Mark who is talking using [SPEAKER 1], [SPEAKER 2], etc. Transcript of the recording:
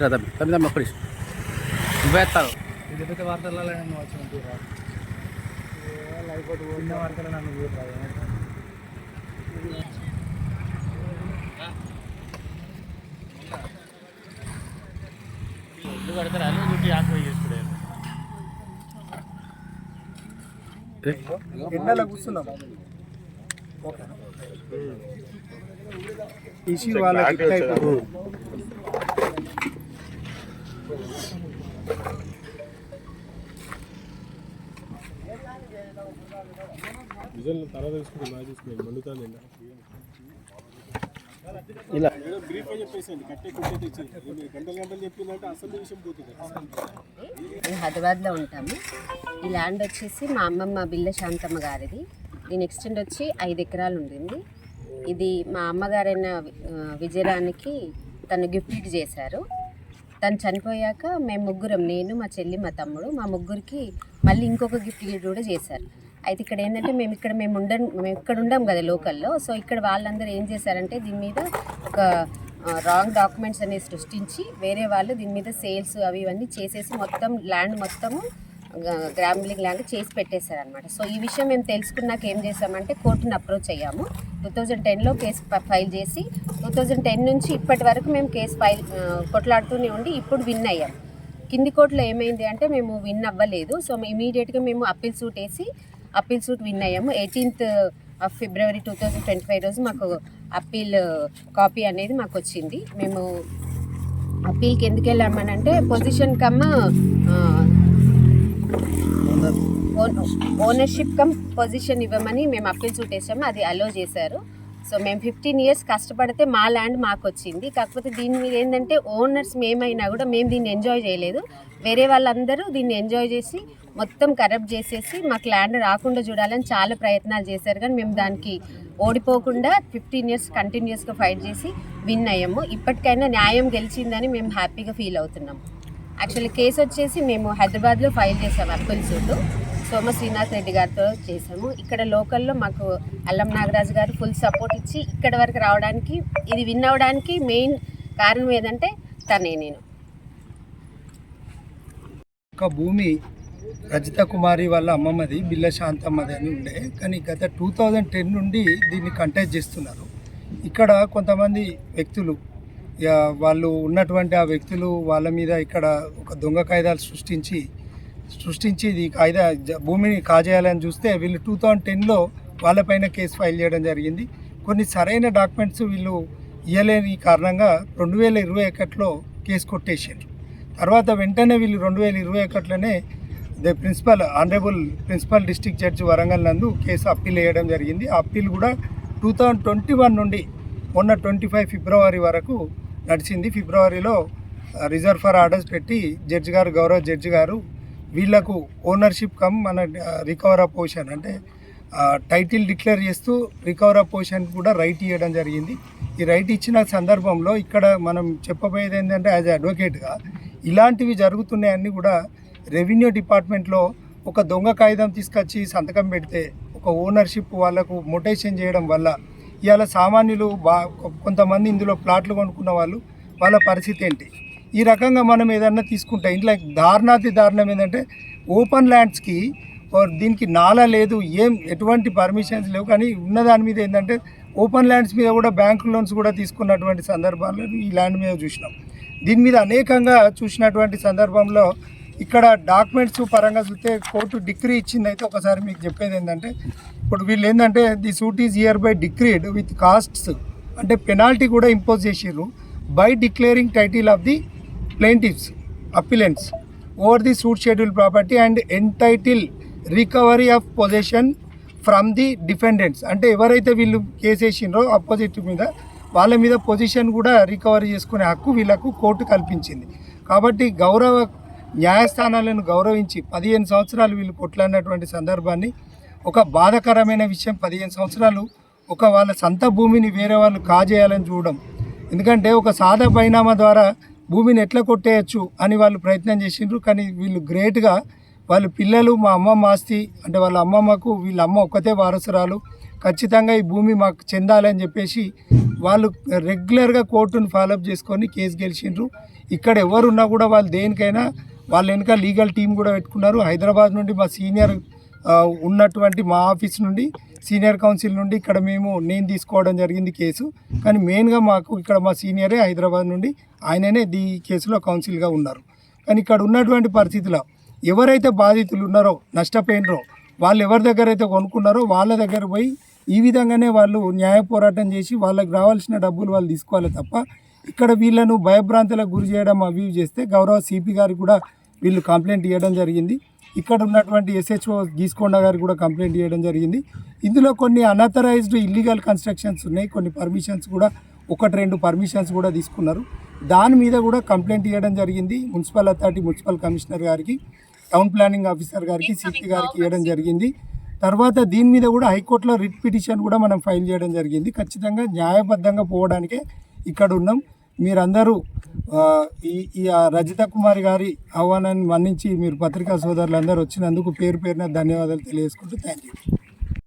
[SPEAKER 1] తమ్మి తమ్మి తమ్మి ఒక్కడి నువ్వే ఎత్తావు.
[SPEAKER 2] పెద్ద పెద్ద వార్తల్లో నన్ను వచ్చినట్టు అయిపోతుంది చిన్న వార్తలు నన్ను
[SPEAKER 3] ఇల్లు కడతారు అల్లు గుట్టి ఆకు చేసుకునే
[SPEAKER 2] ఎండలో కూర్చున్నాం. ఇసి వాళ్ళకి అయిపోతుంది.
[SPEAKER 4] నిజంగా తర్వాత తీసుకుంటే బాగా తీసుకున్నాను మండుతాను
[SPEAKER 1] ఇలా.
[SPEAKER 4] బ్రీఫ్గా చెప్పేసి కట్టే కుట్టే తెచ్చి గంటలు గంటలు చెప్పిందంటే అసలు విషయం పోతుంది
[SPEAKER 5] మేము హైదరాబాద్లో ఉంటాము. ఈ ల్యాండ్ వచ్చేసి మా అమ్మమ్మ బిల్ల శాంతమ్మ గారిది. దీని ఎక్స్టెండ్ వచ్చి ఐదు ఎకరాలు ఉండింది. ఇది మా అమ్మగారైన విజయరానికి తను గిఫ్ట్ చేశారు. తను చనిపోయాక మేము ముగ్గురం నేను మా చెల్లి మా తమ్ముడు మా ముగ్గురికి మళ్ళీ ఇంకొక గిఫ్ట్ కూడా చేశారు. అయితే ఇక్కడ ఏంటంటే మేము ఇక్కడ మేము ఉండ మేము ఇక్కడ ఉండం కదా లోకల్లో. సో ఇక్కడ వాళ్ళందరూ ఏం చేశారంటే దీని మీద ఒక రాంగ్ డాక్యుమెంట్స్ అనేవి సృష్టించి వేరే వాళ్ళు దీని మీద సేల్స్ అవి ఇవన్నీ చేసేసి మొత్తం ల్యాండ్ మొత్తము గ్రాంబ్లింగ్ ల్యాండ్ చేసి పెట్టేశారనమాట సో ఈ విషయం మేము తెలుసుకున్నాక ఏం చేసామంటే కోర్టుని అప్రోచ్ అయ్యాము. టూ థౌజండ్ టెన్లో కేసు ఫైల్ చేసి టూ థౌజండ్ టెన్ నుంచి ఇప్పటి వరకు మేము కేసు ఫైల్ కొట్లాడుతూనే ఉండి ఇప్పుడు విన్ అయ్యాం. కింది కోర్టులో ఏమైంది అంటే మేము విన్ అవ్వలేదు. సో ఇమీడియట్గా మేము అప్పీల్ సూట్ వేసి అప్పీల్ సూట్ విన్ అయ్యాము. Eighteenth of February two thousand twenty five రోజు మాకు అప్పీల్ కాపీ అనేది మాకు వచ్చింది. మేము అప్పీల్కి ఎందుకు వెళ్ళామనంటే possession cum ownership cum possession ఇవ్వమని మేము అప్పీల్ సూట్ వేసాము అది అలో చేశారు. సో మేము ఫిఫ్టీన్ ఇయర్స్ కష్టపడితే మా ల్యాండ్ మాకు వచ్చింది కాకపోతే దీని మీద ఏంటంటే ఓనర్స్ మేమైనా కూడా మేము దీన్ని ఎంజాయ్ చేయలేదు. వేరే వాళ్ళందరూ దీన్ని ఎంజాయ్ చేసి మొత్తం కరప్ట్ చేసేసి మాకు ల్యాండ్ రాకుండా చూడాలని చాలా ప్రయత్నాలు చేశారు. కానీ మేము దానికి ఓడిపోకుండా ఫిఫ్టీన్ ఇయర్స్ కంటిన్యూస్గా ఫైట్ చేసి విన్ అయ్యాము. ఇప్పటికైనా న్యాయం గెలిచిందని మేము హ్యాపీగా ఫీల్ అవుతున్నాం యాక్చువల్లీ కేసు వచ్చేసి మేము హైదరాబాద్లో ఫైల్ చేసాము అప్పల్ సూటు సోమ శ్రీనాథ్ రెడ్డి గారితో చేసాము. ఇక్కడ లోకల్లో మాకు అల్లం నాగరాజు గారు ఫుల్ సపోర్ట్ ఇచ్చి ఇక్కడ వరకు రావడానికి ఇది విన్ అవ్వడానికి మెయిన్ కారణం ఏదంటే తనే నేను.
[SPEAKER 2] ఒక భూమి రజిత కుమారి వాళ్ళ అమ్మమ్మది బిల్ల శాంతమ్మది అని ఉండే. కానీ గత టూ థౌజండ్ టెన్ నుండి దీన్ని కంటెస్ట్ చేస్తున్నారు. ఇక్కడ కొంతమంది వ్యక్తులు వాళ్ళు ఉన్నటువంటి ఆ వ్యక్తులు వాళ్ళ మీద ఇక్కడ ఒక దొంగ కాయిదాలు సృష్టించి సృష్టించి ఇది కాయిదా భూమిని కాజేయాలని చూస్తే వీళ్ళు టూ థౌజండ్ టెన్లో వాళ్ళపైన కేసు ఫైల్ చేయడం జరిగింది. కొన్ని సరైన డాక్యుమెంట్స్ వీళ్ళు ఇవ్వలేని కారణంగా రెండు వేల ఇరవై ఒకటిలో కేసు కొట్టేసారు తర్వాత వెంటనే వీళ్ళు రెండు వేల ఇరవై ఒకటిలోనే the principal honourable principal district judge Warangal నందు కేసు అప్పీల్ వేయడం జరిగింది. ఆ అప్పీల్ కూడా టూ థౌజండ్ ట్వంటీ వన్ నుండి మొన్న ట్వంటీ ఫైవ్ ఫిబ్రవరి వరకు నడిచింది. ఫిబ్రవరిలో రిజర్వ్ ఫర్ ఆర్డర్స్ పెట్టి జడ్జి గారు గౌరవ జడ్జి గారు వీళ్ళకు ఓనర్షిప్ కమ్ మన రికవర్ అప్ పొజిషన్ అంటే టైటిల్ డిక్లేర్ చేస్తూ రికవర్ అప్ పొజిషన్ కూడా రైట్ ఇవ్వడం జరిగింది. ఈ రైట్ ఇచ్చిన సందర్భంలో ఇక్కడ మనం చెప్పబోయేది ఏంటంటే యాజ్ అడ్వకేట్గా ఇలాంటివి జరుగుతున్నాయన్నీ కూడా రెవెన్యూ డిపార్ట్మెంట్లో ఒక దొంగ కాగితం తీసుకొచ్చి సంతకం పెడితే ఒక ఓనర్షిప్ వాళ్ళకు మొటేషన్ చేయడం వల్ల ఇవాళ సామాన్యులు బా కొంతమంది ఇందులో ప్లాట్లు కొనుక్కున్న వాళ్ళు వాళ్ళ పరిస్థితి ఏంటి? ఈ రకంగా మనం ఏదన్నా తీసుకుంటే ఇంట్లో దారుణాతి దారుణం ఏంటంటే ఓపెన్ ల్యాండ్స్కి దీనికి నాలా లేదు ఏం ఎటువంటి పర్మిషన్స్ లేవు కానీ ఉన్న దాని మీద ఏంటంటే ఓపెన్ ల్యాండ్స్ మీద కూడా బ్యాంకు లోన్స్ కూడా తీసుకున్నటువంటి సందర్భాల్లో ఈ ల్యాండ్ మీద చూసినాం. దీని మీద అనేకంగా చూసినటువంటి సందర్భంలో ఇక్కడ డాక్యుమెంట్స్ పరంగా చూస్తే కోర్టు డిగ్రీ ఇచ్చింది అయితే ఒకసారి మీకు చెప్పేది ఏంటంటే ఇప్పుడు వీళ్ళు ఏంటంటే the suit is hereby decreed with costs. అంటే పెనాల్టీ కూడా ఇంపోజ్ చేసిర్రు by declaring title of the plaintiffs appellants over the suit schedule property and entitle recovery of possession from the defendants. అంటే ఎవరైతే వీళ్ళు కేసేసిండ్రో అపోజిట్ మీద వాళ్ళ మీద పొజిషన్ కూడా రికవరీ చేసుకునే హక్కు వీళ్ళకు కోర్టు కల్పించింది. కాబట్టి గౌరవ న్యాయస్థానాలను గౌరవించి పదిహేను సంవత్సరాలు వీళ్ళు కొట్లాడినటువంటి సందర్భాన్ని ఒక బాధకరమైన విషయం. పదిహేను సంవత్సరాలు ఒక వాళ్ళ సొంత భూమిని వేరే వాళ్ళు కాజేయాలని చూడడం. ఎందుకంటే ఒక సాదా పరిణామా ద్వారా భూమిని ఎట్లా కొట్టేయచ్చు అని వాళ్ళు ప్రయత్నం చేసిండ్రు. కానీ వీళ్ళు గ్రేట్గా వాళ్ళ పిల్లలు మా అమ్మమ్మ ఆస్తి అంటే వాళ్ళ అమ్మమ్మకు వీళ్ళ అమ్మ ఒక్కతే వారసురాలు. ఖచ్చితంగా ఈ భూమి మాకు చెందాలని చెప్పేసి వాళ్ళు రెగ్యులర్గా కోర్టును ఫాలోఅప్ చేసుకొని కేసు గెలిచిండ్రు. ఇక్కడ ఎవరున్నా కూడా వాళ్ళు దేనికైనా వాళ్ళ వెనుక లీగల్ టీం కూడా పెట్టుకున్నారు. హైదరాబాద్ నుండి మా సీనియర్ ఉన్నటువంటి మా ఆఫీస్ నుండి సీనియర్ కౌన్సిల్ నుండి ఇక్కడ మేము నేను తీసుకోవడం జరిగింది కేసు. కానీ మెయిన్గా మాకు ఇక్కడ మా సీనియరే హైదరాబాద్ నుండి ఆయననే ఈ కేసులో కౌన్సిల్గా ఉన్నారు. కానీ ఇక్కడ ఉన్నటువంటి పరిస్థితిలో ఎవరైతే బాధితులు ఉన్నారో నష్టపోయినరో వాళ్ళు ఎవరి దగ్గర అయితే కొనుక్కున్నారో వాళ్ళ దగ్గర పోయి ఈ విధంగానే వాళ్ళు న్యాయ పోరాటం చేసి వాళ్ళకి రావాల్సిన డబ్బులు వాళ్ళు తీసుకోవాలి తప్ప ఇక్కడ వీళ్ళను భయభ్రాంతులకు గురి చేయడం అవి చేస్తే గౌరవ సిపి గారికి కూడా వీళ్ళు కంప్లైంట్ ఇవ్వడం జరిగింది. ఇక్కడ ఉన్నటువంటి ఎస్హెచ్ఓ గీస్కొండ గారికి కూడా కంప్లైంట్ చేయడం జరిగింది. ఇందులో కొన్ని అనథరైజ్డ్ ఇల్లీగల్ కన్స్ట్రక్షన్స్ ఉన్నాయి. కొన్ని పర్మిషన్స్ కూడా ఒకటి రెండు పర్మిషన్స్ కూడా తీసుకున్నారు. దాని మీద కూడా కంప్లైంట్ ఇవ్వడం జరిగింది. మున్సిపల్ అథారిటీ మున్సిపల్ కమిషనర్ గారికి టౌన్ ప్లానింగ్ ఆఫీసర్ గారికి సిపి గారికి ఇవ్వడం జరిగింది. తర్వాత దీని మీద కూడా హైకోర్టులో రిట్ పిటిషన్ కూడా మనం ఫైల్ చేయడం జరిగింది. ఖచ్చితంగా న్యాయబద్ధంగా పోవడానికే ఇక్కడ ఉన్నాం. మీరందరూ ఈ ఈ రజిత కుమారి గారి ఆహ్వానాన్ని మన్నించి మీరు పత్రికా సోదరులందరూ వచ్చినందుకు పేరు పేరున ధన్యవాదాలు తెలియజేసుకుంటూ థ్యాంక్ యూ.